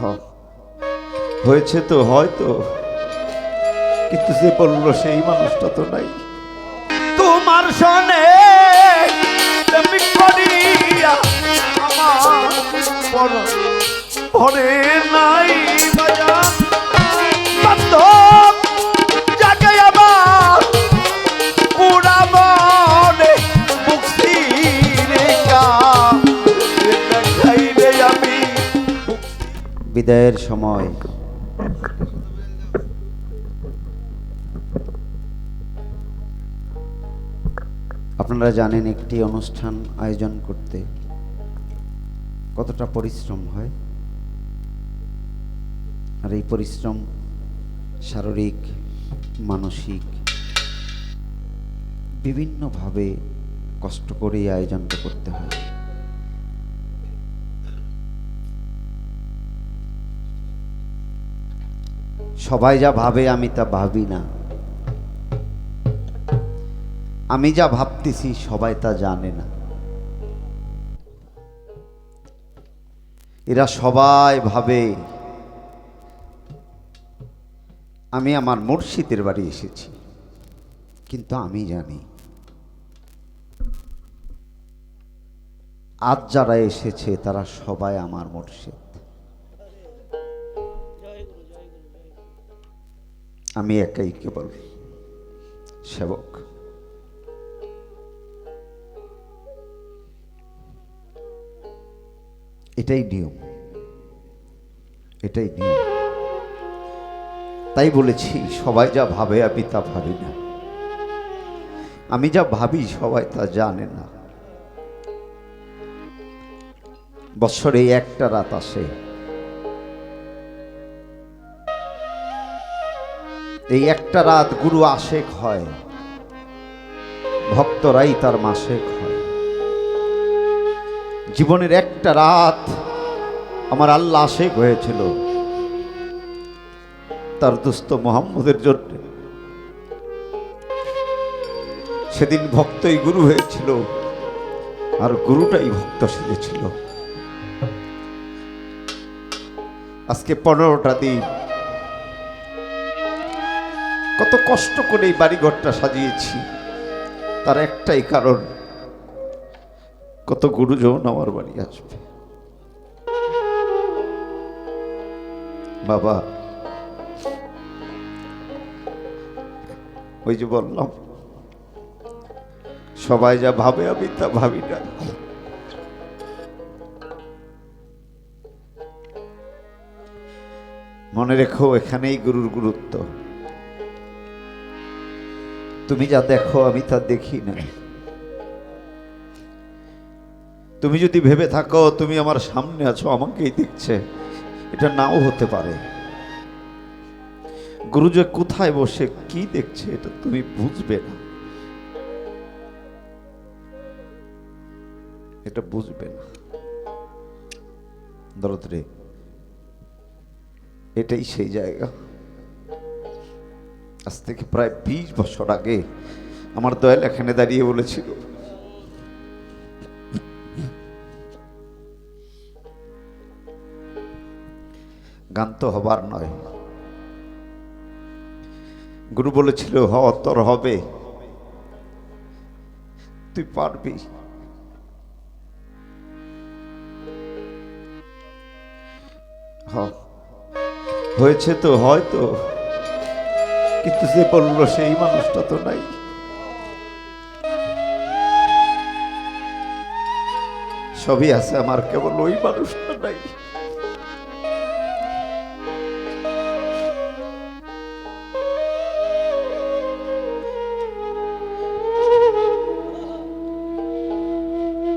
হ- হয়েছে তো, হয়তো। কিন্তু যে বলল সেই মানুষটা তো নাই। তোমার সনে পরে নাই। বিদায়ের সময়। আপনারা জানেন একটি অনুষ্ঠান আয়োজন করতে কতটা পরিশ্রম হয়? আর এই পরিশ্রম শারীরিক, মানসিক বিভিন্নভাবে কষ্ট করে আয়োজনটা করতে হয়। সবাই যা ভাবে, আমি তা ভাবি না। আমি যা ভাবতেছি, সবাই তা জানে না। এরা সবাই ভাবে, আমি আমার মুর্শিদের বাড়ি এসেছি, কিন্তু আমি জানি, আজ যারা এসেছে, তারা সবাই আমার মুর্শিদ। আমি একাই কেবল সেবক। এটাই নিয়ম। এটাই নিয়ম। তাই বলেছি, সবাই যা ভাবে আমি তা ভাবি না। আমি যা ভাবি সবাই তা জানে না। বছরে একটা রাত আসে এই একটা রাত গুরু আশেক হয়, ভক্তরাই তার মাসেক হয়। জীবনের একটা রাত আমার আল্লাহ আশেক হয়েছিল, তার দুস্থ মোহাম্মদের জন্য। সেদিন ভক্তই গুরু হয়েছিল, আর গুরুটাই ভক্ত সেজেছিল। আজকে পনেরোটা দিন কত কষ্ট করে এই বাড়িঘরটা সাজিয়েছি। তার একটাই কারণ, কত গুরুজন আমার বাড়ি আসবে। বাবা, ওই যে বললাম, সবাই যা ভাবে আমি তা ভাবি না। মনে রেখো, এখানেই গুরুর গুরুত্ব। তুমি যা দেখো, আমি তা দেখি না। তুমি যদি ভেবে থাকো, তুমি আমার সামনে আছো, আমাকেই দেখছে। এটা নাও হতে পারে। গুরু যে কোথায় বসে, কি দেখছে, এটা তুমি বুঝবে না। এটা বুঝবে না। দরদ রে, এটাই সেই জায়গা। আজ থেকে প্রায় বিশ বছর আগে আমার দয়াল এখানে দাঁড়িয়ে বলেছিল, গান তো হবার নয়। গুরু বলেছিল, হ তোর হবে। তুই পারবি। হয়েছে তো হয়তো কিন্তু যে বলল সেই মানুষটা তো নাই। সবই আছে আমার, কেবল ওই মানুষটা নাই।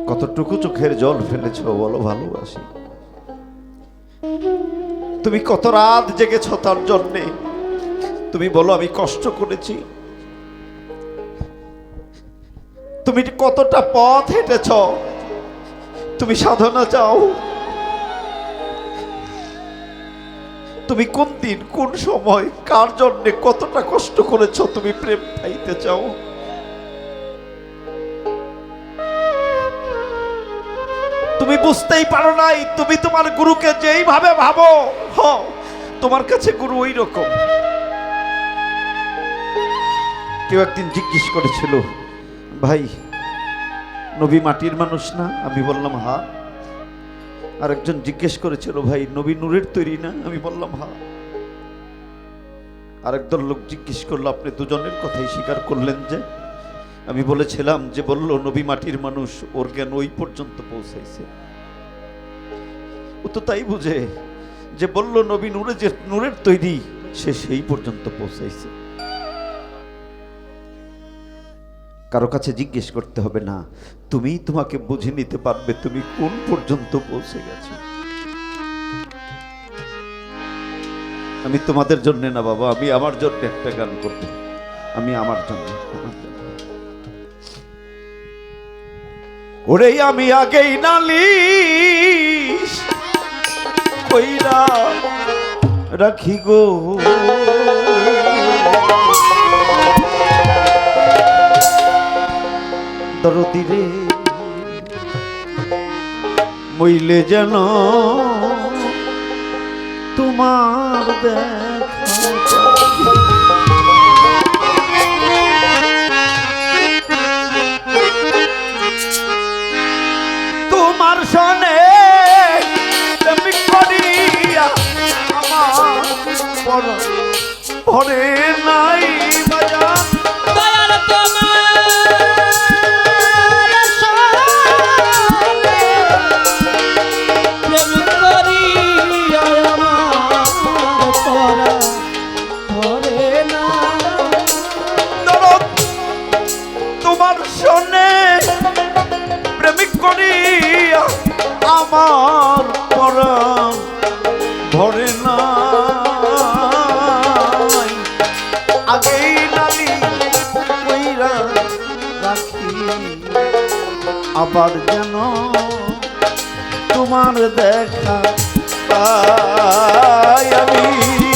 কতটুকু চোখের জল ফেলেছ বলো ভালোবাসি। তুমি কত রাত জেগেছ তার জন্যে। তুমি বলো, আমি কষ্ট করেছি। তুমি কতটা পথ হেঁটেছ, তুমি সাধনা চাও। তুমি কোন দিন, কোন সময়, কার জন্যে কতটা কষ্ট করেছ, তুমি প্রেম পাইতে চাও। তুমি বুঝতেই পারো নাই, তুমি তোমার গুরুকে যেইভাবে ভাবো, হ, তোমার কাছে গুরু ওই রকম কেউ একদিন জিজ্ঞেস করেছিল, ভাই, নবী মাটির মানুষ না? আমি বললাম, হা। আরেকজন জিজ্ঞেস করেছিল, ভাই, নবী নূরের তৈরি না? আমি বললাম, হা। আরেকদল লোক জিজ্ঞেস করল, আপনি দুজনের কথাই স্বীকার করলেন যে? আমি বলেছিলাম যে, বলল, নবী মাটির মানুষ, ওর জ্ঞান ওই পর্যন্ত পৌঁছাইছে। ও তো তাই বুঝে যে, বলল, নবী নূরে যে, নূরের তৈরি, সে সেই পর্যন্ত পৌঁছাইছে। কারও কাছে জিজ্ঞেস করতে হবে না, তুমি তোমাকে বুঝে নিতে পারবে তুমি কোন পর্যন্ত পৌঁছে গেছো। আমি তোমাদের জন্য না বাবা, আমি আমার জন্য একটা গান করব। আমি আমার জন্য ওরে আমি আগেই নালিশ কইরা রাখি গো। দরদি রে। মইলে যেন তোমার দেখা তোমার সনে করিয়া ভরে আবার যেন তোমার দেখা পাই আমি।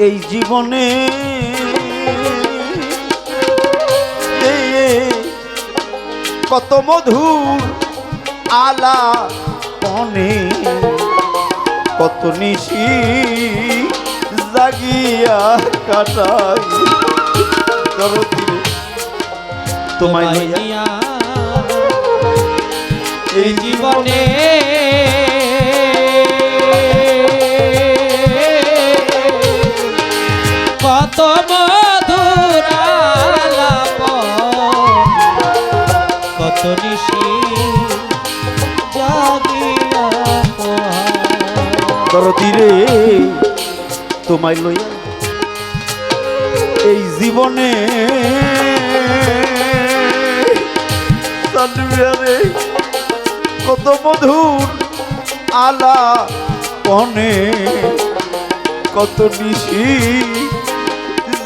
এই জীবনে কত মধুর আলা পনে কত নিশি জাগিয়া কাটাই তোমায় এই জীবনে দরদি রে, তোমায় লইয়া এই জীবনে কত মধুর আলা পনে কত নিশি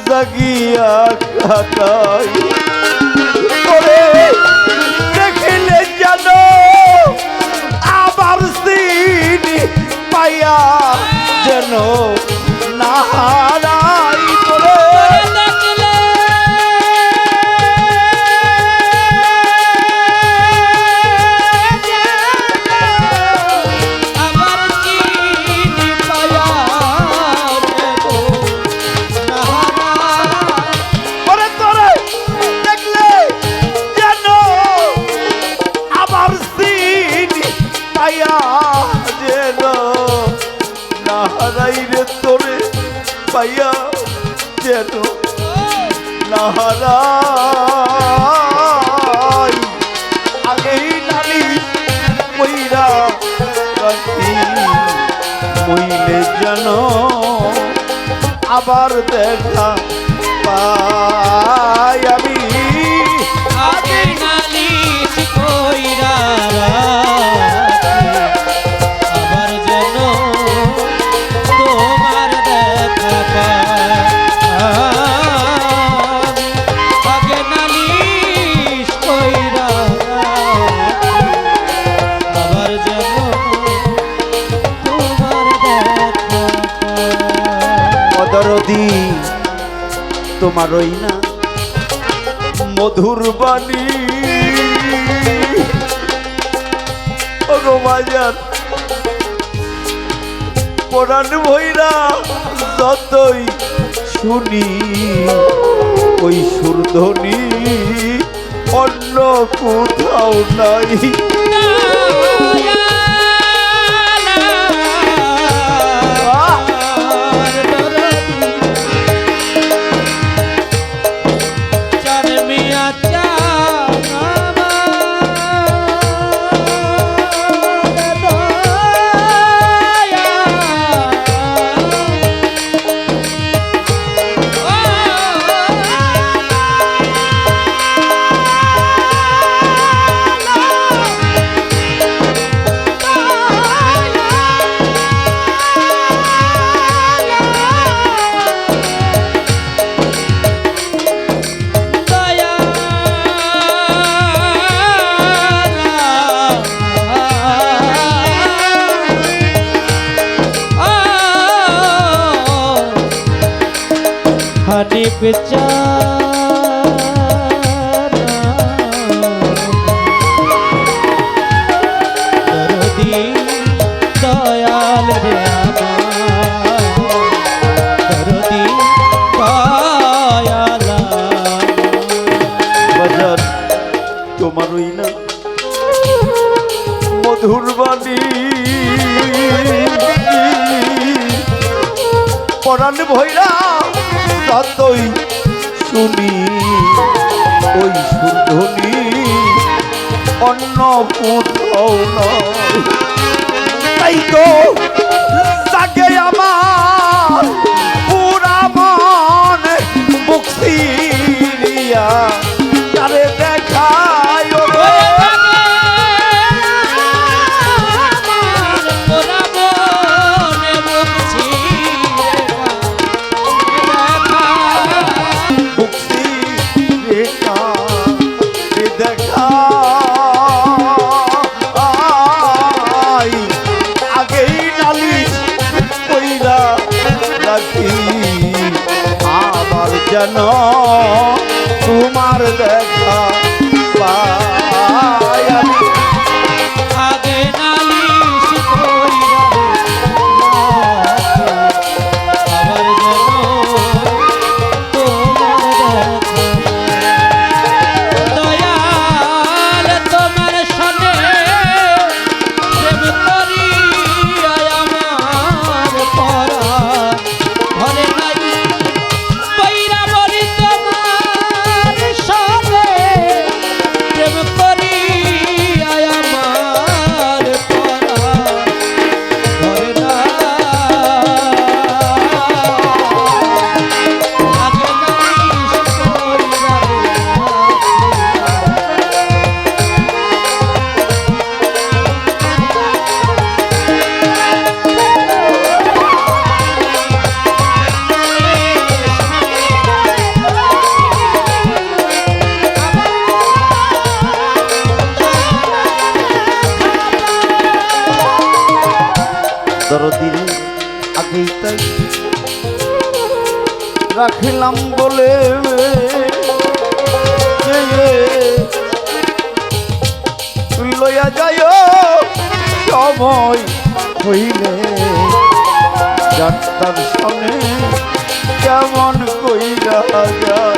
জাগিয়া কাটাই। করে দেখিলে জানো আবার সিনি পাইয়া যেন না কইরা রাখি। মইলে যেন আবার দেখা পাই আমি। তোমার ওই না মধুর বাণী রোমাজার পরাণ ভৈরা যতই শুনি, ওই সুরধ্বনি অন্য কোথাও নাই। বাজার, তোমার ওই না মধুর বাণী। পরাণ ভৈরা ততই শুনি ওই সুরধ্বনি অন্য কোথাও তাই তো তাকে আমার পুরা মন মুক্তি তারে রাখিলাম বলে লইয়া যায় সময় হইলে যাত্রার সনে কেমন কইরা যায়?